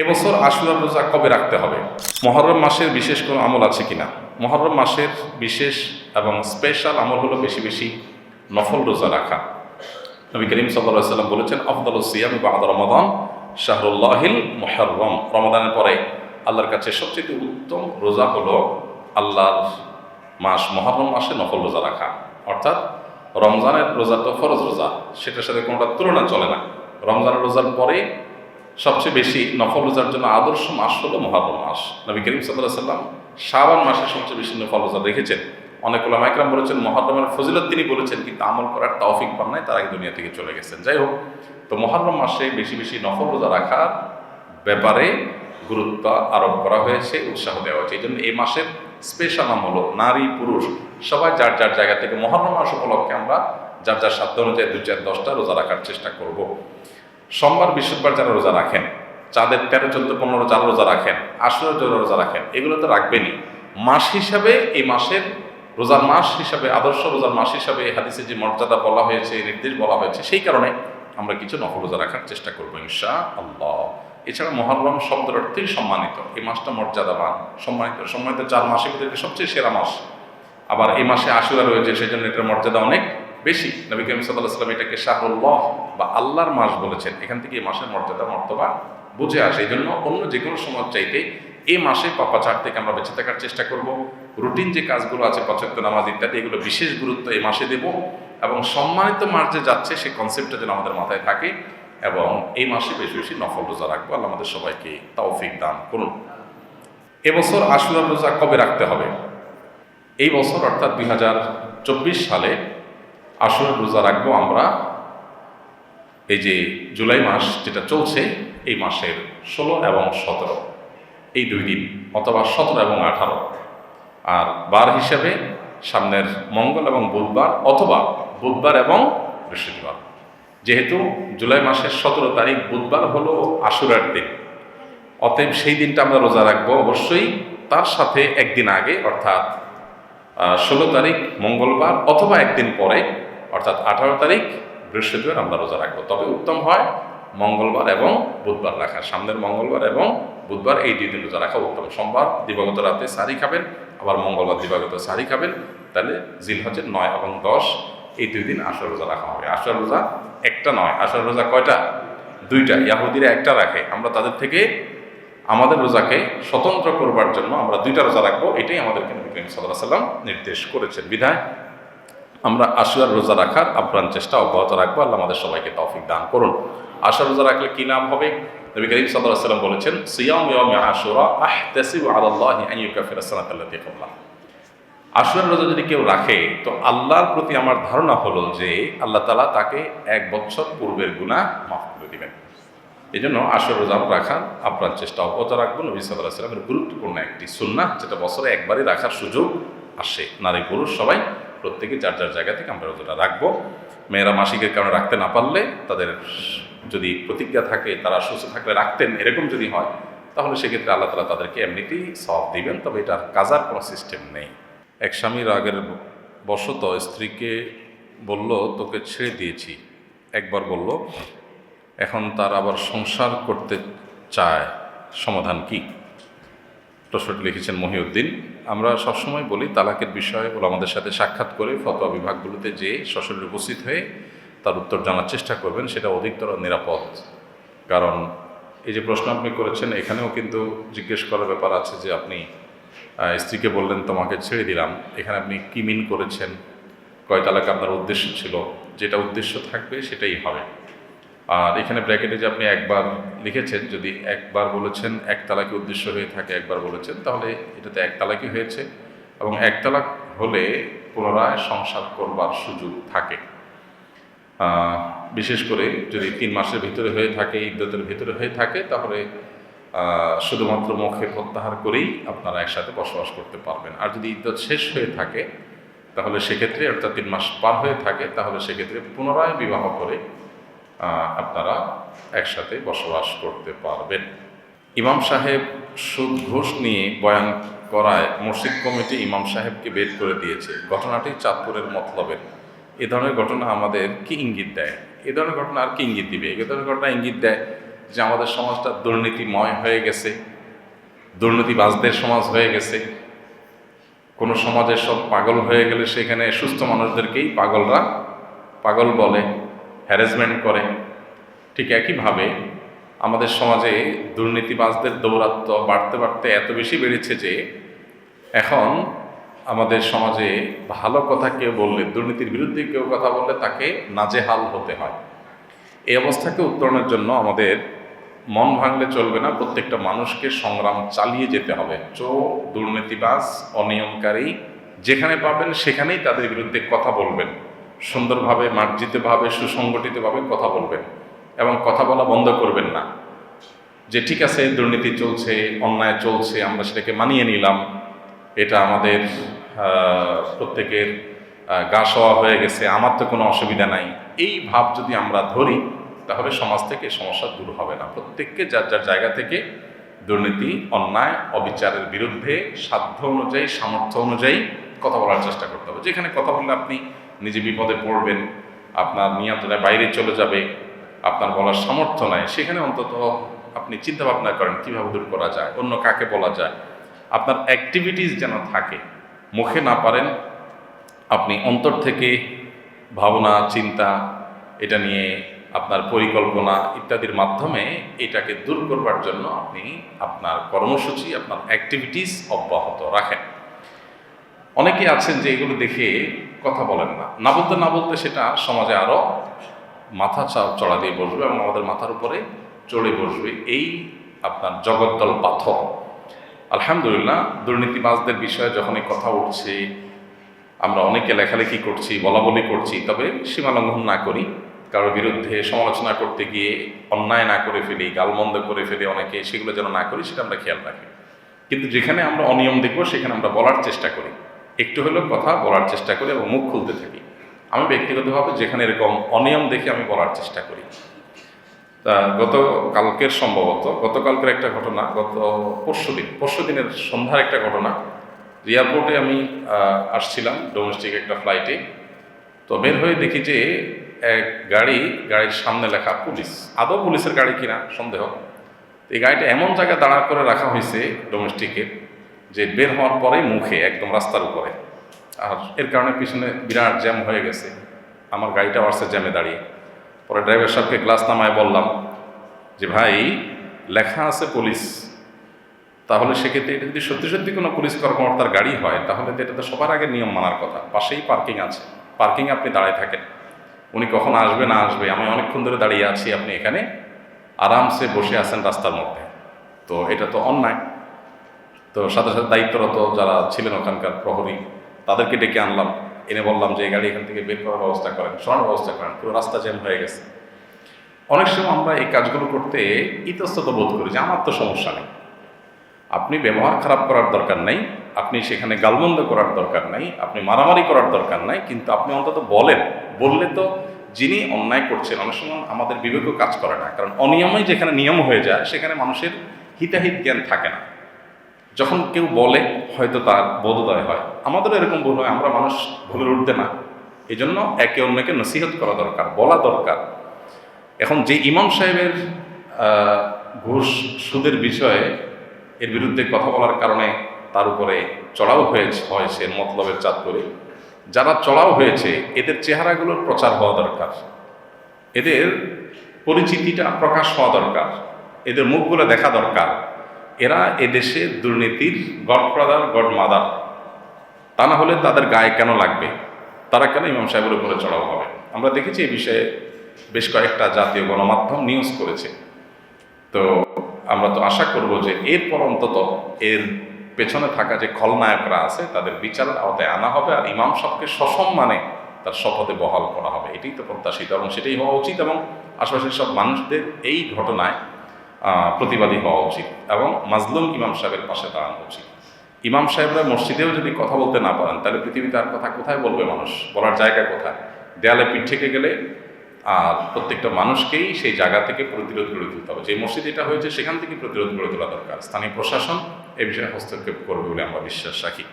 এবছর আশুরা রোজা কবে রাখতে হবে? মহরম মাসের বিশেষ কোনো আমল আছে কিনা? মহরম মাসের বিশেষ এবং স্পেশাল আমল হলো বেশি বেশি নফল রোজা রাখা। নবী করিম সাল্লাম বলেছেন আফদল সিয়াম বাদ রমাদান শাহরুল্লাহিল মহরম রমাদানের পরে আল্লাহর কাছে সবচেয়ে উত্তম রোজা হলো আল্লাহর মাস, মহরম মাসে নফল রোজা রাখা। অর্থাৎ রমজানের রোজা তো ফরজ রোজা, সেটার সাথে কোনোটা তুলনা চলে না। রমজানের রোজার পরে সবচেয়ে বেশি নফল রোজার জন্য আদর্শ মাস হলো মহারম মাস। নবী করিম সাল্লাহ সাল্লাম শাবান মাসে সবচেয়ে বেশি নফল রোজা রেখেছেন অনেক ওলামাইকরাম বলেছেন মহরমের ফজিলত তিনি বলেছেন, কিন্তু আমল করার তৌফিক পান নাই, তারা দুনিয়া থেকে চলে গেছেন। যাই হোক, তো মহরম মাসে বেশি বেশি নফল রোজা রাখার ব্যাপারে গুরুত্ব আরোপ করা হয়েছে, উৎসাহ দেওয়া হয়েছে। এই জন্য এই মাসের স্পেশাল নাম হলো নারী পুরুষ। সবাই যার যার জায়গা থেকে মহরম মাস উপলক্ষে আমরা যার যার সাধ্য অনুযায়ী দু চার দশটা রোজা রাখার চেষ্টা করব। সোমবার বৃহস্পতিবার যারা রোজা রাখেন, চাঁদের তেরো, চোদ্দ, পনেরো যারা রোজা রাখেন আশুরা যারা রোজা রাখেন, এগুলো তো রাখবেনই। মাস হিসাবে এই মাসের রোজার মাস হিসাবে, আদর্শ রোজার মাস হিসাবে এই হাদিসে যে মর্যাদা বলা হয়েছে নির্দেশ বলা হয়েছে, সেই কারণে আমরা কিছু নফল রোজা রাখার চেষ্টা করব ইনশা আল্লাহ এছাড়া মহরম শব্দের অর্থেই সম্মানিত। এই মাসটা মর্যাদাবান, সম্মানিত। সম্মানিত চার মাসের ভিতরে সবচেয়ে সেরা মাস। আবার এই মাসে আশুরা রয়েছে সেই জন্য এটার মর্যাদা অনেক। বেশি। নবী করিম সাল্লাহ সাল্লাম এটাকে শাহরুল্লাহ বা আল্লাহর মাস বলেছেন। এখান থেকে এই মাসের মর্যাদা, মর্তবা বুঝে আসে। এই জন্য অন্য যে কোনো সময় চাইতে এই মাসে পাপাচার থেকে আমরা বেঁচে থাকার চেষ্টা করব। রুটিন যে কাজগুলো আছে পছন্দ নামাজ ইত্যাদি, এগুলো বিশেষ গুরুত্ব এই মাসে দেব এবং সম্মানিত মাস যে যাচ্ছে সেই কনসেপ্টটা যেন আমাদের মাথায় থাকে এবং এই মাসে বেশি বেশি নফল রোজা রাখব। আল্লাহ আমাদের সবাইকে তৌফিক দান করুন। এবছর আশুরা রোজা কবে রাখতে হবে? এই বছর অর্থাৎ দুই হাজার চব্বিশ সালে আশুরা রোজা রাখব আমরা। এই যে জুলাই মাস যেটা চলছে, এই মাসের ষোলো এবং সতেরো। এই দুই দিন, অথবা সতেরো এবং আঠারো। আর বার হিসাবে সামনের মঙ্গল এবং বুধবার, অথবা বুধবার এবং বৃহস্পতিবার। যেহেতু জুলাই মাসের সতেরো তারিখ বুধবার হলো আশুরার দিন। অতএব সেই দিনটা আমরা রোজা রাখব অবশ্যই। তার সাথে একদিন আগে, অর্থাৎ ষোলো তারিখ মঙ্গলবার, অথবা একদিন পরে অর্থাৎ আঠারো তারিখ, বৃহস্পতিবার আমরা রোজা রাখব। তবে উত্তম হয় মঙ্গলবার এবং বুধবার রাখা। সামনের মঙ্গলবার এবং বুধবার এই দুই দিন রোজা রাখা উত্তম। সোমবার দিবাগত রাতে সারি খাবেন, আবার মঙ্গলবার দিবাগত সারি খাবেন। তাহলে জিল হচ্ছে নয় এবং দশ, এই দুই দিন আশার রোজা রাখা হবে। আশার রোজা একটা নয় আশার রোজা কয়টা? দুইটা। ইয়াহুদিরা একটা রাখে। আমরা তাদের থেকে আমাদের রোজাকে স্বতন্ত্র করবার জন্য আমরা দুইটা রোজা রাখব। এটাই আমাদেরকে নবী করিম সাল্লাহ সাল্লাম নির্দেশ করেছেন। বিধায় আমরা আশুয়ার রোজা রাখার আপ্রাণ চেষ্টা অব্যাহত রাখব। আল্লাহ আমাদের সবাইকে তৌফিক দান করুন। আশা রোজা রাখলে কি নাম হবে? নবী করিম সাল্লাম বলেছেন, সিয়াম আশুরা আহ তাসিব ইউকাফির সানাতাল্লাতি ক্বাবলা। আশুয়ার রোজা যদি কেউ রাখে, তো আল্লাহর প্রতি আমার ধারণা হলো যে আল্লাহ তালা তাকে এক বছর পূর্বের গুনাহ মাফ করে দিবেন। এই জন্য আসর রোজা রাখার আপ্রাণ চেষ্টা অব্যাহত রাখব। নবী সাল্লাহ সাল্লামের গুরুত্বপূর্ণ একটি সুন্না যেটা বছরে একবারই রাখার সুযোগ আসে। নারী পুরুষ সবাই প্রত্যেকে যার যার জায়গা থেকে আমরা রোজাটা রাখব। মেয়েরা মাসিকের কারণে রাখতে না পারলে তাদের যদি প্রতিজ্ঞা থাকে, তারা সুস্থ থাকলে রাখতেন, এরকম যদি হয়, তাহলে সেক্ষেত্রে আল্লাহ তালা তাদেরকে এমনিতেই সব দিবেন। তবে এটার কাজার কোনো সিস্টেম নেই। এক স্বামীর আগের বশত স্ত্রীকে বলল, তোকে ছেড়ে দিয়েছি। একবার বলল, এখন তার আবার সংসার করতে চায়, সমাধান কি? প্রশ্নটি লিখেছেন মহিউদ্দিন। আমরা সবসময় বলি, তালাকের বিষয়ে ওরা আমাদের সাথে সাক্ষাৎ করে ফতোয়া বিভাগগুলোতে যে সশরীরে উপস্থিত হয়ে তার উত্তর জানার চেষ্টা করবেন, সেটা অধিকতর নিরাপদ। কারণ এই যে প্রশ্ন আপনি করেছেন, এখানেও কিন্তু জিজ্ঞেস করার ব্যাপার আছে যে আপনি স্ত্রীকে বললেন, তোমাকে ছেড়ে দিলাম। এখানে আপনি কি মিন করেছেন? কয় তালাক আপনার উদ্দেশ্য ছিল? যেটা উদ্দেশ্য থাকবে, সেটাই হবে। আর এখানে ব্র্যাকেটে যে আপনি একবার লিখেছেন, যদি একবার বলেছেন এক তালাকি উদ্দেশ্য হয়ে থাকে একবার বলেছেন, তাহলে এটাতে এক তালাকি হয়েছে এবং এক তালাক হলে পুনরায় সংসার করবার সুযোগ থাকে। বিশেষ করে যদি তিন মাসের ভিতরে হয়ে থাকে ইদ্যতের ভিতরে হয়ে থাকে, তাহলে শুধুমাত্র মুখে প্রত্যাহার করেই আপনারা একসাথে বসবাস করতে পারবেন। আর যদি ইদ্যত শেষ হয়ে থাকে, তাহলে সেক্ষেত্রে অর্থাৎ তিন মাস পার হয়ে থাকে, তাহলে সেক্ষেত্রে পুনরায় বিবাহ করে আপনারা একসাথে বসবাস করতে পারবেন। ইমাম সাহেব সুদ ঘুষ নিয়ে বয়ান করায় মসজিদ কমিটি ইমাম সাহেবকে বের করে দিয়েছে। ঘটনাটি চাঁদপুরের মতলবের। এ ধরনের ঘটনা আমাদের কি ইঙ্গিত দেয়? এ ধরনের ঘটনা আর কি ইঙ্গিত দিবে? এ ধরনের ঘটনা ইঙ্গিত দেয় যে আমাদের সমাজটা দুর্নীতিময় হয়ে গেছে, দুর্নীতিবাজদের সমাজ হয়ে গেছে। কোনো সমাজের সব পাগল হয়ে গেলে সেখানে সুস্থ মানুষদেরকেই পাগলরা পাগল বলে। হ্যারাসমেন্ট করে। ঠিক একইভাবে আমাদের সমাজে দুর্নীতিবাজদের দৌরাত্ম বাড়তে বাড়তে এত বেশি বেড়েছে যে এখন আমাদের সমাজে ভালো কথা কেউ বললে, দুর্নীতির বিরুদ্ধে কেউ কথা বললে তাকে নাজেহাল হতে হয়। এই অবস্থাকে উত্তরণের জন্য আমাদের মন ভাঙলে চলবে না, প্রত্যেকটা মানুষকে সংগ্রাম চালিয়ে যেতে হবে। চোর, দুর্নীতিবাজ, অনিয়মকারী যেখানে পাবেন সেখানেই তাদের বিরুদ্ধে কথা বলবেন। সুন্দরভাবে, মার্জিতভাবে, সুসংগঠিতভাবে কথা বলবেন এবং কথা বলা বন্ধ করবেন না। যে ঠিক আছে, দুর্নীতি চলছে, অন্যায় চলছে, আমরা সেটাকে মানিয়ে নিলাম, এটা আমাদের প্রত্যেকের গা সওয়া হয়ে গেছে, আমার তো কোনো অসুবিধা নাই। এই ভাব যদি আমরা ধরি, তাহলে সমাজ থেকে সমস্যা দূর হবে না। প্রত্যেককে যার যার জায়গা থেকে দুর্নীতি, অন্যায়, অবিচারের বিরুদ্ধে সাধ্য অনুযায়ী, সামর্থ্য অনুযায়ী কথা বলার চেষ্টা করতে হবে। যেখানে কথা বললে আপনি নিজে বিপদে পড়বেন, আপনার নিয়ন্ত্রণের বাইরে চলে যাবে, আপনার বলার সামর্থ্য নাই, সেখানে অন্তত আপনি চিন্তা ভাবনা করেন কীভাবে দূর করা যায়, অন্য কাকে বলা যায়। আপনার অ্যাক্টিভিটিস যেন থাকে, মুখে না পারেন, আপনি অন্তর থেকে ভাবনা, চিন্তা, এটা নিয়ে আপনার পরিকল্পনা ইত্যাদির মাধ্যমে এটাকে দূর করবার জন্য আপনি আপনার কর্মসূচি, আপনার অ্যাক্টিভিটিস অব্যাহত রাখেন। অনেকে আছেন যে এগুলো দেখে কথা বলেন না। না বলতে না বলতে সেটা সমাজে আরও মাথা চড়া দিয়ে বসবে এবং আমাদের মাথার উপরে চড়ে বসবে। এই আপনার জগদ্দল পাথর। আলহামদুলিল্লাহ, দুর্নীতিবাজদের বিষয়ে যখন এই কথা উঠছে, আমরা অনেকে লেখালেখি করছি বলা বলি করছি, তবে সীমা লঙ্ঘন না করি। কারোর বিরুদ্ধে সমালোচনা করতে গিয়ে, অন্যায় না করে ফেলি, গালমন্দ করে ফেলি অনেকে, সেগুলো যেন না করি, সেটা আমরা খেয়াল রাখি। কিন্তু যেখানে আমরা অনিয়ম দেখব, সেখানে আমরা বলার চেষ্টা করি। একটু হলেও কথা বলার চেষ্টা করি এবং মুখ খুলতে থাকি। আমি ব্যক্তিগতভাবে যেখানে এরকম অনিয়ম দেখে আমি বলার চেষ্টা করি। তা গত কালকের সম্ভবত, গতকালকের একটা ঘটনা, গত পরশু দিন, পরশু দিনের সন্ধ্যার একটা ঘটনা। এয়ারপোর্টে আমি আসছিলাম, ডোমেস্টিক একটা ফ্লাইটে। তো বের হয়ে দেখি যে এক গাড়ি, গাড়ির সামনে লেখা পুলিশ। আদৌ পুলিশের গাড়ি কিনা? সন্দেহ। এই গাড়িটা এমন জায়গায় দাঁড়া করে রাখা হয়েছে, ডোমেস্টিকের। যে বের হওয়ার পরেই মুখে, একদম রাস্তার উপরে। আর এর কারণে পিছনে বিরাট জ্যাম হয়ে গেছে। আমার গাড়িটা আসছে জ্যামে দাঁড়িয়ে। পরে ড্রাইভার সাহেবকে গ্লাস নামায় বললাম যে, ভাই, লেখা আছে পুলিশ তাহলে সেক্ষেত্রে এটা যদি সত্যি সত্যি কোনো পুলিশ কর্মকর্তার গাড়ি হয়, তাহলে তো এটা তো সবার আগে নিয়ম মানার কথা। পাশেই পার্কিং আছে। পার্কিংয়ে আপনি দাঁড়ায় থাকেন। উনি কখন আসবে, না আসবে? আমি অনেকক্ষণ ধরে দাঁড়িয়ে আছি। আপনি এখানে আরামসে বসে আছেন রাস্তার মধ্যে। তো এটা তো অন্যায়। তো সাথে সাথে দায়িত্বরত যারা ছিলেন ওখানকার প্রহরী, তাদেরকে ডেকে আনলাম। এনে বললাম যে, এই গাড়ি এখান থেকে বের করার ব্যবস্থা করেন, সরানোর ব্যবস্থা করেন। পুরো রাস্তা জ্যাম হয়ে গেছে। অনেক সময় আমরা এই কাজগুলো করতে ইতস্তত বোধ করি যে, আমার তো সমস্যা নেই। আপনি ব্যবহার খারাপ করার দরকার নাই, আপনি সেখানে গালমন্দ করার দরকার নাই, আপনি মারামারি করার দরকার নাই, কিন্তু আপনি অন্তত বলেন। বললে তো যিনি অন্যায় করছেন, অনেক সময় আমাদের বিবেকও কাজ করে না। কারণ অনিয়মই যেখানে নিয়ম হয়ে যায়, সেখানে মানুষের হিতাহিত জ্ঞান থাকে না। যখন কেউ বলে, হয়তো তার বোধোদয় হয়। আমাদেরও এরকম ভুল হয়, আমরা মানুষ ভুলের উঠতে না। এই জন্য একে অন্যকে নসিহত করা দরকার, বলা দরকার। এখন যে ইমাম সাহেবের ঘুষ সুদের বিষয়ে এর বিরুদ্ধে কথা বলার কারণে তার উপরে চড়াও হয়েছে হয়েছে মতলবের চাঁদ করে যারা চড়াও হয়েছে, এদের চেহারাগুলোর প্রচার হওয়া দরকার। এদের পরিচিতিটা প্রকাশ হওয়া দরকার। এদের মুখগুলো দেখা দরকার। এরা এদেশে দুর্নীতির গডফাদার গড মাদার তা না হলে তাদের গায়ে কেন লাগবে? তারা কেন ইমাম সাহেবের উপরে চড়াও হবে? আমরা দেখেছি এই বিষয়ে বেশ কয়েকটা জাতীয় গণমাধ্যম নিউজ করেছে। তো আমরা তো আশা করব যে এরপর অন্তত এর পেছনে থাকা যে খলনায়করা আছে, তাদের বিচারের আওতায় আনা হবে আর ইমাম সাহকে সসম্মানে তার শপথে বহাল করা হবে। এটাই তো প্রত্যাশিত এবং সেটাই হওয়া উচিত এবং আশেপাশের সব মানুষদের এই ঘটনায় প্রতিবাদী হওয়া উচিত এবং মাজলুম ইমাম সাহেবের পাশে দাঁড়ানো উচিত। ইমাম সাহেবরা মসজিদেও যদি কথা বলতে না পারেন, তাহলে পৃথিবীতে আর কথা কোথায় বলবে মানুষ? বলার জায়গা কোথায়? দেয়ালে পিঠ থেকে গেলে আর প্রত্যেকটা মানুষকেই সেই জায়গা থেকে প্রতিরোধ গড়ে তুলতে হবে। যে মসজিদ এটা হয়েছে, সেখান থেকে প্রতিরোধ গড়ে তোলা দরকার। স্থানীয় প্রশাসন এ বিষয়ে হস্তক্ষেপ করবে বলে আমরা বিশ্বাস রাখি।